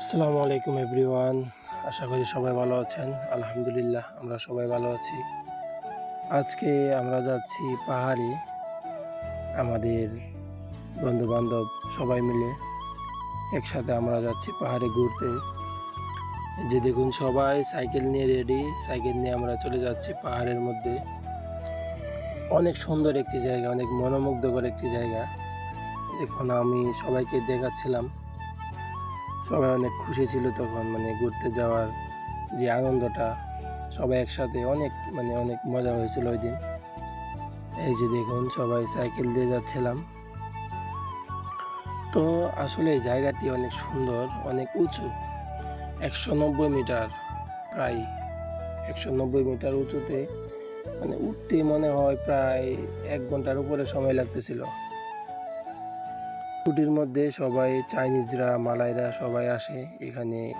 আসসালামু আলাইকুম এভরিওয়ান। আশা করি সবাই ভালো আছেন। আলহামদুলিল্লাহ, আমরা সবাই ভালো আছি। আজকে আমরা যাচ্ছি পাহাড়ে। আমাদের বন্ধু বান্ধব সবাই মিলে একসাথে আমরা যাচ্ছি পাহাড়ে ঘুরতে। যে দেখুন সবাই সাইকেল নিয়ে রেডি। সাইকেল নিয়ে আমরা চলে যাচ্ছি পাহাড়ের মধ্যে। অনেক সুন্দর একটি জায়গা, অনেক মনোমুগ্ধকর একটি জায়গা। এখন আমি সবাইকে দেখাচ্ছিলাম। সবাই অনেক খুশি ছিল তখন মানে ঘুরতে যাওয়ার যে আনন্দটা, সবাই একসাথে অনেক মানে অনেক মজা হয়েছিল ওই দিন। এই যে দেখুন, সবাই সাইকেল দিয়ে যাচ্ছিলাম। তো আসলে এই জায়গাটি অনেক সুন্দর, অনেক উঁচু, একশো নব্বই মিটার প্রায়, একশো নব্বই মিটার উঁচুতে মানে উঠতে মনে হয় প্রায় এক ঘণ্টার উপরে সময় লাগতেছিল। ছুটির মধ্যে সবাই চাইনিজরা, মালাইরা সবাই আসে এখানে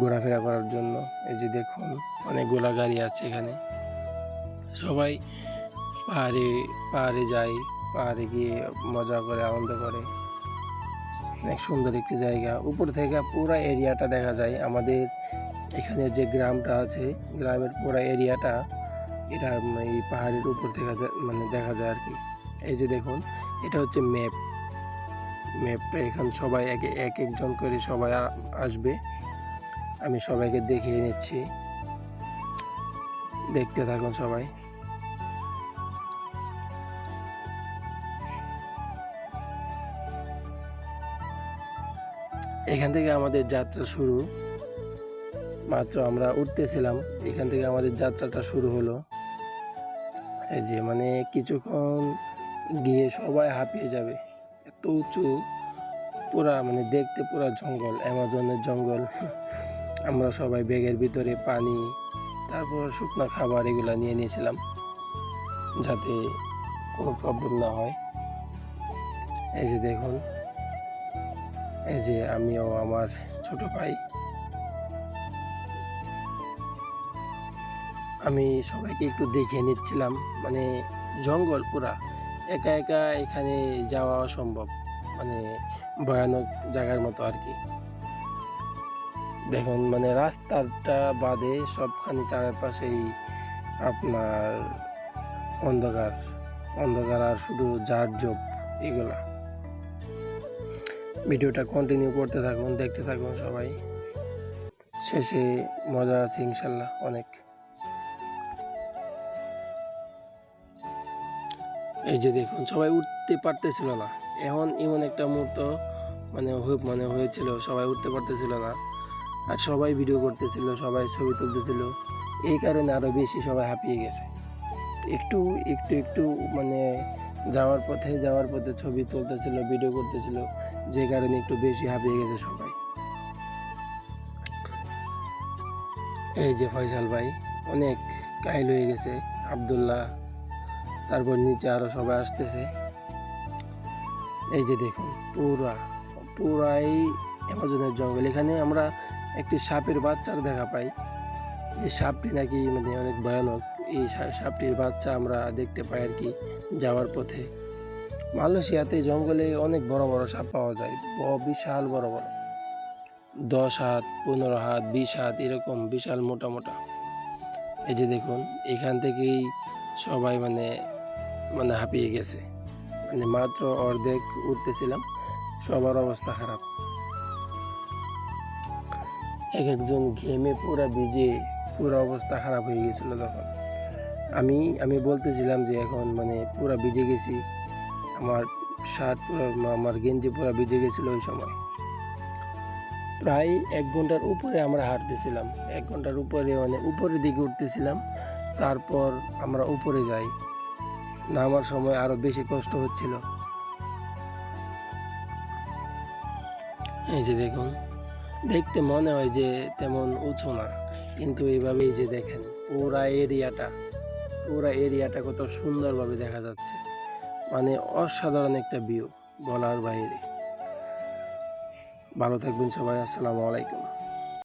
ঘোরাফেরা করার জন্য। এই যে দেখুন, অনেকগুলা গাড়ি আছে এখানে। সবাই পাহাড়ে পাহাড়ে যায়, পাহাড়ে গিয়ে মজা করে, আনন্দ করে। অনেক সুন্দর একটি জায়গা। উপর থেকে পুরো এরিয়াটা দেখা যায়। আমাদের এখানে যে গ্রামটা আছে, গ্রামের পুরো এরিয়াটা, এটা এই পাহাড়ের উপর থেকে মানে দেখা যায় আর কি। এই যে দেখুন, এটা হচ্ছে ম্যাপ। ম্যাপটা এখন সবাই একে, এক একজন করে সবাই আসবে। আমি সবাইকে দেখিয়ে নিচ্ছি। দেখতে থাকুন সবাই। এখান থেকে আমাদের যাত্রা শুরু। মাত্র আমরা উঠতেছিলাম। এখান থেকে আমাদের যাত্রাটা শুরু হলো। এই যে মানে কিছুক্ষণ গিয়ে সবাই হাঁপিয়ে যাবে। এত উঁচু, পুরা মানে দেখতে পুরা জঙ্গল, অ্যামাজনের জঙ্গল। আমরা সবাই ব্যাগের ভিতরে পানি, তারপর শুকনো খাবার এগুলো নিয়ে নিয়েছিলাম, যাতে কোনো প্রবলেম না হয়। এই যে দেখুন, এই যে আমিও আমার ছোট ভাই। আমি সবাইকে একটু দেখিয়ে নিচ্ছিলাম মানে জঙ্গল পুরা। একা একা এখানে যাওয়া অসম্ভব মানে ভয়ানক জায়গার মতো আর কি। দেখুন মানে রাস্তাটা বাদে সবখানে চারপাশেই আপনার অন্ধকার অন্ধকার আর শুধু জার জব এগুলা। ভিডিওটা কন্টিনিউ করতে থাকুন, দেখতে থাকুন সবাই। শেষে মজা আছে ইনশাল্লাহ, অনেক। এই যে দেখুন, সবাই উঠতে পারতেছিল না। এখন এমন একটা মুহূর্ত মানে মানে হয়েছিল, সবাই উঠতে পারতেছিল না। আর সবাই ভিডিও করতেছিল, সবাই ছবি তুলতেছিল। এই কারণে আরও বেশি সবাই হাঁপিয়ে গেছে। একটু একটু একটু মানে যাওয়ার পথে যাওয়ার পথে ছবি তুলতেছিল ভিডিও করতেছিল, যে কারণে একটু বেশি হাঁপিয়ে গেছে সবাই। এই যে ফয়সাল ভাই, অনেক কাইল হয়ে গেছে, আব্দুল্লাহ তারপর নিচে আরও সবাই আসতেছে। এই যে দেখুন, পুরা, পুরাই অ্যামাজনের জঙ্গল। এখানে আমরা একটি সাপের বাচ্চার দেখা পাই। যে সাপটি নাকি মানে অনেক ভয়ানক। এই সাপটির বাচ্চা আমরা দেখতে পাই আর কি যাওয়ার পথে। মালয়েশিয়াতে জঙ্গলে অনেক বড় বড় সাপ পাওয়া যায়। বিশাল বড় বড়। দশ হাত, পনেরো হাত, বিশ হাত, এরকম বিশাল মোটা মোটা। এই যে দেখুন, এখান থেকেই সবাই মানে মানে হাঁপিয়ে গেছে। মানে মাত্র অর্ধেক উঠতেছিলাম, সবার অবস্থা খারাপ। এক একজন ঘেমে পুরা ভিজে পুরো অবস্থা খারাপ হয়ে গেছিল তখন আমি আমি বলতেছিলাম যে এখন মানে পুরা ভিজে গেছি, আমার শার্ট পুরো, আমার গেঞ্জি পুরো ভিজে গেছিল ওই সময়। প্রায় এক ঘণ্টার উপরে আমরা হাঁটতেছিলাম। এক ঘণ্টার উপরে মানে উপরের দিকে উঠতেছিলাম, তারপর আমরা উপরে যাই। নামার সময় আরও বেশি কষ্ট হচ্ছিল। এই যে দেখুন, দেখতে মনে হয় যে তেমন উঁচু না, কিন্তু এইভাবেই যে দেখেন, পুরা এরিয়াটা পুরা এরিয়াটা কত সুন্দরভাবে দেখা যাচ্ছে। মানে অসাধারণ একটা ভিউ বলার বাইরে। ভালো থাকবেন সবাই, আসসালামু আলাইকুম।